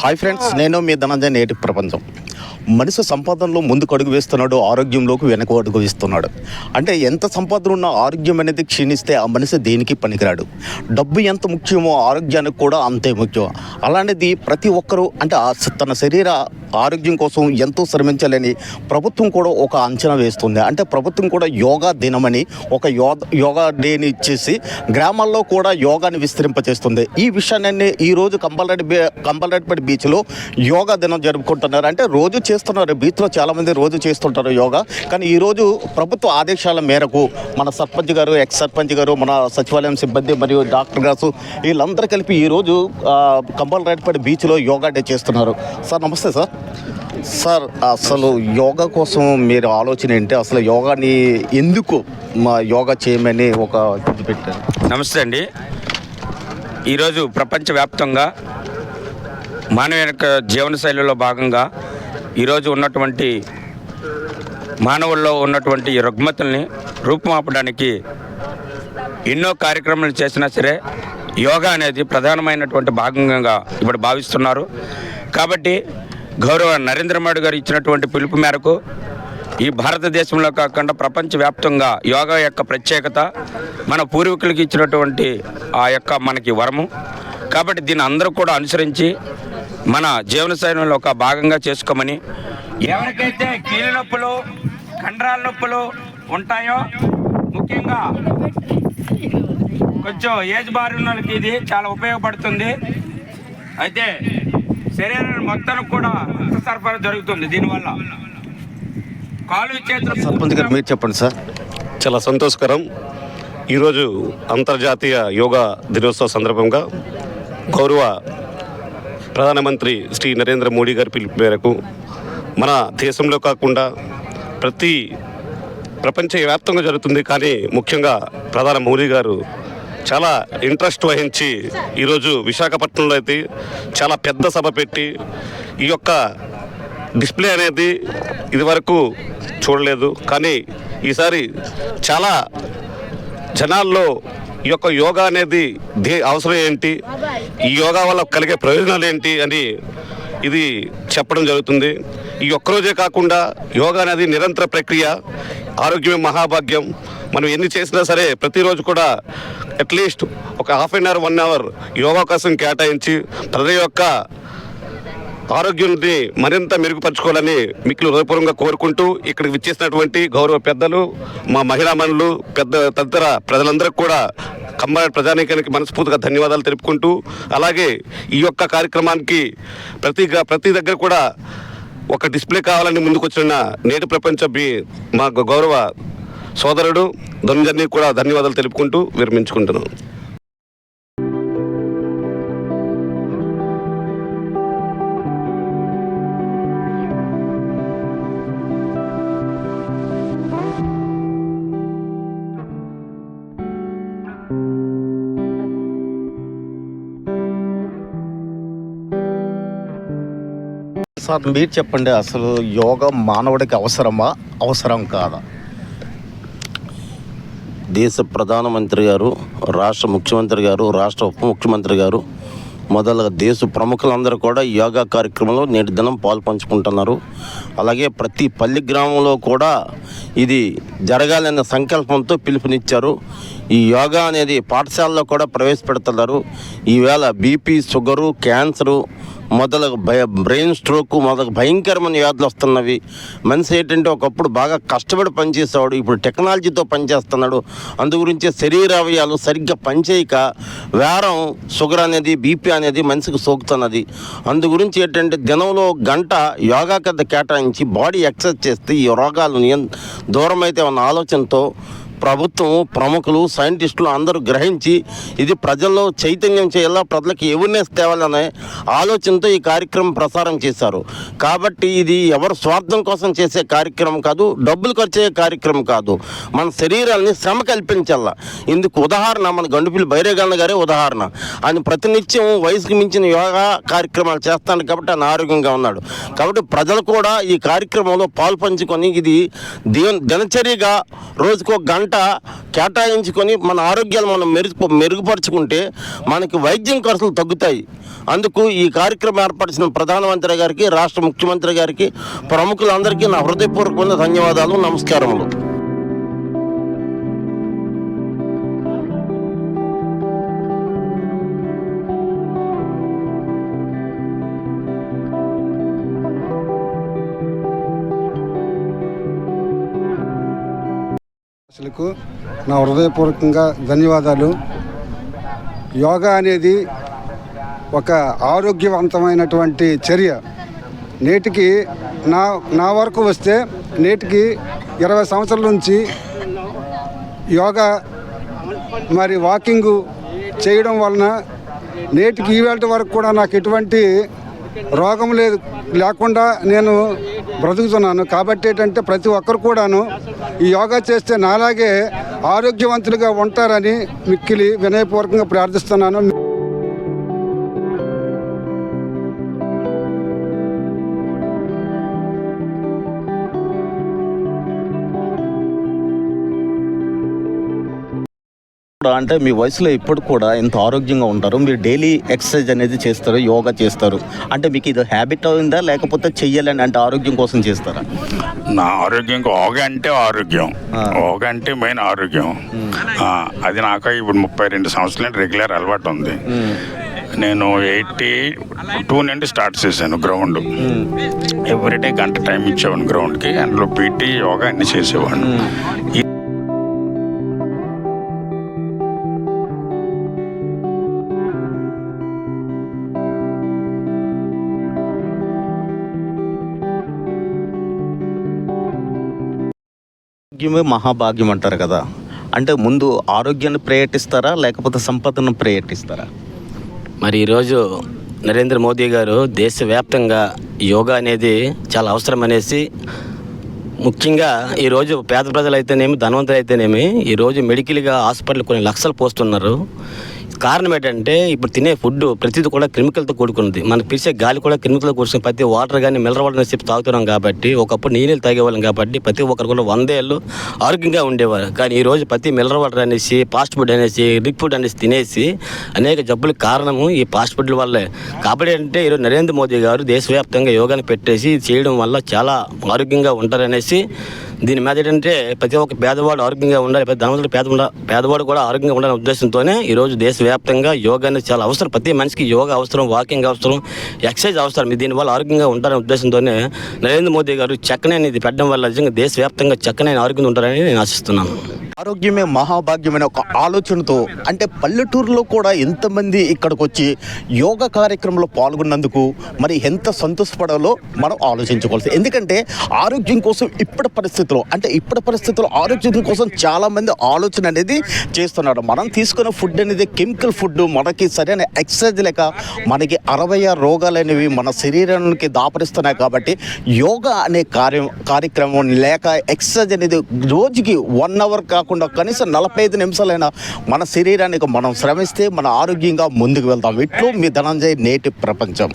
Hi friends నేను మీ ధనంజయ నేటి ప్రపంచం. మనిషి సంపాదనలో ముందుకు అడుగు వేస్తున్నాడు ఆరోగ్యంలోకి వెనక అడుగు వేస్తున్నాడు. అంటే ఎంత సంపాదన ఉన్న ఆరోగ్యం అనేది క్షీణిస్తే ఆ మనిషి దేనికి పనికిరాడు? డబ్బు ఎంత ముఖ్యమో ఆరోగ్యానికి కూడా అంతే ముఖ్యం. అలాంటిది ప్రతి ఒక్కరూ అంటే తన శరీర ఆరోగ్యం కోసం ఎంతో శ్రమించాలని ప్రభుత్వం కూడా ఒక అంచనా వేస్తుంది. అంటే ప్రభుత్వం కూడా యోగా దినమని ఒక యో యోగా డేని ఇచ్చేసి గ్రామాల్లో కూడా యోగాని విస్తరింపచేస్తుంది ఈ విషయాన్ని ఈ రోజు కంపల్రెడ్డి కంపల్రెడ్డిపేట బీచ్లో యోగా దినం జరుపుకుంటున్నారు. అంటే రోజు చేస్తున్నారు బీచ్లో చాలామంది రోజు చేస్తుంటారు యోగా. కానీ ఈరోజు ప్రభుత్వ ఆదేశాల మేరకు మన సర్పంచ్ గారు ఎక్స్ సర్పంచ్ గారు మన సచివాలయం సిబ్బంది మరియు డాక్టర్ గారు వీళ్ళందరూ కలిపి ఈరోజు కంపల్రెడ్డిపేట బీచ్లో యోగా డే చేస్తున్నారు. సార్ నమస్తే సార్. సార్ అసలు యోగా కోసం మీరు ఆలోచన ఏంటి? అసలు యోగాని ఎందుకు మా యోగా చేయమని ఒక ఇది పెట్టారు? నమస్తే అండి. ఈరోజు ప్రపంచవ్యాప్తంగా మానవ యొక్క జీవనశైలిలో భాగంగా ఈరోజు ఉన్నటువంటి మానవుల్లో ఉన్నటువంటి రుగ్మతుల్ని రూపుమాపడానికి ఎన్నో కార్యక్రమాలు చేసినా సరే యోగా అనేది ప్రధానమైనటువంటి భాగంగా ఇప్పుడు భావిస్తున్నారు. కాబట్టి గౌరవ నరేంద్ర మోడీ గారు ఇచ్చినటువంటి పిలుపు మేరకు ఈ భారతదేశంలో కాకుండా ప్రపంచవ్యాప్తంగా యోగా యొక్క ప్రత్యేకత మన పూర్వీకులకి ఇచ్చినటువంటి ఆ యొక్క మనకి వరము. కాబట్టి దీన్ని అందరూ కూడా అనుసరించి మన జీవనశైలిలో ఒక భాగంగా చేసుకోమని ఎవరికైతే కీళ్ళ నొప్పులు కండరాల నొప్పులు ఉంటాయో ముఖ్యంగా కొంచెం ఏజ్ బారి ఉన్న వాళ్ళకి ఇది చాలా ఉపయోగపడుతుంది. అయితే శరీరం మొత్తం కూడా రక్త సరఫరా జరుగుతుంది దీనివల్ల. కాలు చేతులు సర్పంచ్ గారు మీరు చెప్పండి సార్. చాలా సంతోషకరం. ఈరోజు అంతర్జాతీయ యోగా దినోత్సవ సందర్భంగా గౌరవ ప్రధానమంత్రి శ్రీ నరేంద్ర మోడీ గారి పిలుపు మేరకు మన దేశంలో కాకుండా ప్రతి ప్రపంచ వ్యాప్తంగా జరుగుతుంది కానీ ముఖ్యంగా ప్రధాని మోడీ గారు చాలా ఇంట్రెస్ట్ వహించి ఈరోజు విశాఖపట్నంలో అయితే చాలా పెద్ద సభ పెట్టి ఈ యొక్క డిస్ప్లే అనేది ఇదివరకు చూడలేదు. కానీ ఈసారి చాలా జనాల్లో ఈ యొక్క యోగా అనేది దే అవసరం ఏంటి? ఈ యోగా వల్ల కలిగే ప్రయోజనాలు ఏంటి అని ఇది చెప్పడం జరుగుతుంది. ఈ ఒక్కరోజే కాకుండా యోగా అనేది నిరంతర ప్రక్రియ ఆరోగ్యమే మహాభాగ్యం. మనం ఎన్ని చేసినా సరే ప్రతిరోజు కూడా అట్లీస్ట్ ఒక half an hour one hour yoga కోసం కేటాయించి ప్రజల యొక్క ఆరోగ్యాన్ని మరింత మెరుగుపరచుకోవాలని మిక్కులు హృదయపూర్వకంగా కోరుకుంటూ ఇక్కడికి విచ్చేసినటువంటి గౌరవ పెద్దలు మా మహిళా మనులు పెద్ద తదితర ప్రజలందరికీ కూడా కమ్మారెడ్డి ప్రజానీకానికి మనస్ఫూర్తిగా ధన్యవాదాలు తెలుపుకుంటూ అలాగే ఈ యొక్క కార్యక్రమానికి ప్రతి ప్రతి దగ్గర కూడా ఒక డిస్ప్లే కావాలని ముందుకొచ్చిన నేటి ప్రపంచ బి మా గౌరవ సోదరుడు ధనుంజన్ని కూడా ధన్యవాదాలు తెలుపుకుంటూ విరమించుకుంటున్నాను సార్ మీరు చెప్పండి అసలు యోగా మానవుడికి అవసరమా? అవసరం కాదా? దేశ ప్రధానమంత్రి గారు రాష్ట్ర ముఖ్యమంత్రి గారు రాష్ట్ర ఉప ముఖ్యమంత్రి గారు మొదలుగా దేశ ప్రముఖులందరూ కూడా యోగా కార్యక్రమంలో నేటి దినం పాలు పంచుకుంటున్నారు. అలాగే ప్రతి పల్లి గ్రామంలో కూడా ఇది జరగాలన్న సంకల్పంతో పిలుపునిచ్చారు. ఈ యోగా అనేది పాఠశాలలో కూడా ప్రవేశపెడుతున్నారు. ఈవేళ బీపీ షుగరు క్యాన్సరు మొదలగు భయ బ్రెయిన్ స్ట్రోక్ మొదలగు భయంకరమైన వ్యాధులు వస్తున్నవి. మనిషి ఏంటంటే ఒకప్పుడు బాగా కష్టపడి పనిచేసేవాడు ఇప్పుడు టెక్నాలజీతో పనిచేస్తున్నాడు. అందు శరీర శరీరావయాలు సరిగ్గా పనిచేయక వేరం షుగర్ అనేది బీపీ అనేది మనిషికి సోకుతున్నది. అందు గురించి ఏంటంటే దినంలో గంట యోగా కింద కేటాయించి బాడీ ఎక్సర్సైజ్ చేస్తే ఈ రోగాలు నియం- ఉన్న ఆలోచనతో ప్రభుత్వం ప్రముఖులు సైంటిస్టులు అందరూ గ్రహించి ఇది ప్రజల్లో చైతన్యం చేయాలా ప్రజలకు అవేర్నెస్ తేవాలనే ఆలోచనతో ఈ కార్యక్రమం ప్రసారం చేశారు. కాబట్టి ఇది ఎవరు స్వార్థం కోసం చేసే కార్యక్రమం కాదు డబ్బులు ఖర్చు కార్యక్రమం కాదు. మన శరీరాన్ని శ్రమ కల్పించాల. ఇందుకు ఉదాహరణ మన గండుపిల్లి భైరేగన్న గారే ఉదాహరణ. ఆయన ప్రతినిత్యం వయసుకు మించిన యోగా కార్యక్రమాలు చేస్తాడు కాబట్టి ఆయన ఆరోగ్యంగా ఉన్నాడు. కాబట్టి ప్రజలు కూడా ఈ కార్యక్రమంలో పాలు పంచుకొని ఇది దిన దినచర్యగా రోజుకో గంట గంట కేటాయించుకొని మన ఆరోగ్యాలు మనం మెరుగు మెరుగుపరుచుకుంటే మనకి వైద్యం ఖర్చులు తగ్గుతాయి. అందుకు ఈ కార్యక్రమం ఏర్పరిచిన ప్రధానమంత్రి గారికి రాష్ట్ర ముఖ్యమంత్రి గారికి ప్రముఖులందరికీ నా హృదయపూర్వకమైన ధన్యవాదాలు నమస్కారములు. అసలుకు నా హృదయపూర్వకంగా ధన్యవాదాలు. యోగా అనేది ఒక ఆరోగ్యవంతమైనటువంటి చర్య. నేటికి నా నా వరకు వస్తే నేటికి ఇరవై సంవత్సరాల నుంచి యోగా మరి వాకింగ్ చేయడం వలన నేటికి ఈవేళ వరకు కూడా నాకు ఎటువంటి రోగం లేదు. లేకుండా నేను బ్రతుకుతున్నాను. కాబట్టి ఏంటంటే ప్రతి ఒక్కరు కూడాను ఈ యోగా చేస్తే నాలాగే ఆరోగ్యవంతులుగా ఉంటారని మిక్కిలి వినయపూర్వకంగా ప్రార్థిస్తున్నాను. కూడా అంటే మీ వయసులో ఇప్పుడు కూడా ఎంత ఆరోగ్యంగా ఉంటారు. మీరు డైలీ ఎక్సర్సైజ్ అనేది చేస్తారు యోగా చేస్తారు. అంటే మీకు ఇది హ్యాబిట్ అయిందా లేకపోతే చెయ్యాలని అంటే ఆరోగ్యం కోసం చేస్తారా? నా ఆరోగ్యం ఓగ అంటే ఆరోగ్యం. ఓగ అంటే మెయిన్ ఆరోగ్యం. అది నాకు ఇప్పుడు ముప్పై రెండు సంవత్సరాలు రెగ్యులర్ అలవాటు ఉంది. నేను ఎయిటీ టూ నుండి స్టార్ట్ చేశాను గ్రౌండ్. ఎవ్రీడే గంట టైం ఇచ్చేవాడిని గ్రౌండ్కి. అందులో పీటీ యోగా అన్ని చేసేవాడిని. ఆరోగ్యమే మహాభాగ్యం అంటారు కదా. అంటే ముందు ఆరోగ్యాన్ని ప్రయత్నిస్తారా లేకపోతే సంపదను ప్రయటిస్తారా మరి ఈరోజు నరేంద్ర మోదీ గారు దేశవ్యాప్తంగా యోగా అనేది చాలా అవసరం అనేసి ముఖ్యంగా ఈరోజు పేద ప్రజలు అయితేనేమి ధనవంతులు అయితేనేమి ఈరోజు మెడికల్గా హాస్పిటల్ కొన్ని లక్షలు పోస్తున్నారు. కారణం ఏంటంటే ఇప్పుడు తినే ఫుడ్ ప్రతిదీ కూడా కెమికల్తో కూడుకున్నది. మనం పిలిచే గాలి కూడా కెమికల్తో కూర్చుని ప్రతి వాటర్ కానీ మినరల్ వాటర్ చెప్పి తాగుతున్నాం కాబట్టి ఒకప్పుడు నీళ్ళు తాగేవాళ్ళం కాబట్టి ప్రతి ఒక్కరు కూడా వందేళ్ళు ఆరోగ్యంగా ఉండేవారు. కానీ ఈ రోజు ప్రతి మినరల్ వాటర్ అనేసి ఫాస్ట్ ఫుడ్ అనేసి రిక్ ఫుడ్ అనేసి తినేసి అనేక జబ్బులకు కారణము ఈ ఫాస్ట్ ఫుడ్ వల్లే. కాబట్టి అంటే ఈరోజు నరేంద్ర మోదీ గారు దేశవ్యాప్తంగా యోగాని పెట్టేసి చేయడం వల్ల చాలా ఆరోగ్యంగా ఉంటారనేసి దీని మీద ఏంటంటే ప్రతి ఒక్క పేదవాడు ఆరోగ్యంగా ఉండాలి ప్రతి ధనవంతుడు పేద పేదవాడు కూడా ఆరోగ్యంగా ఉండాలనే ఉద్దేశంతోనే ఈరోజు దేశవ్యాప్తంగా యోగా అనేది చాలా అవసరం. ప్రతి మనిషికి యోగా అవసరం వాకింగ్ అవసరం ఎక్సర్సైజ్ అవసరం. దీనివల్ల ఆరోగ్యంగా ఉంటారనే ఉద్దేశంతోనే నరేంద్ర మోదీ గారు చక్కనే అనేది పెట్టడం వల్ల నిజంగా దేశవ్యాప్తంగా చక్కనే ఆరోగ్యంగా ఉంటారని నేను ఆశిస్తున్నాను. ఆరోగ్యమే మహాభాగ్యమైన ఒక ఆలోచనతో అంటే పల్లెటూరులో కూడా ఎంతమంది ఇక్కడికి వచ్చి యోగా కార్యక్రమంలో పాల్గొన్నందుకు మరి ఎంత సంతోషపడాలో మనం ఆలోచించుకోవాల్సి ఎందుకంటే ఆరోగ్యం కోసం ఇప్పటి పరిస్థితుల్లో అంటే ఇప్పటి పరిస్థితుల్లో ఆరోగ్యం కోసం చాలామంది ఆలోచన అనేది చేస్తున్నారు. మనం తీసుకున్న ఫుడ్ అనేది కెమికల్ ఫుడ్ మనకి సరైన ఎక్సర్సైజ్ లేక మనకి అరవై ఆరు రోగాలు అనేవి మన శరీరానికి దాపరిస్తున్నాయి కాబట్టి యోగా అనే కార్యం కార్యక్రమం లేక ఎక్సర్సైజ్ అనేది రోజుకి వన్ అవర్ కాకుండా కనీసం నలభై ఐదు నిమిషాలైనా మన శరీరానికి మనం శ్రమిస్తే మన ఆరోగ్యంగా ముందుకు వెళ్తాం. ఇట్లు మీ ధనంజయ్ నేటి ప్రపంచం.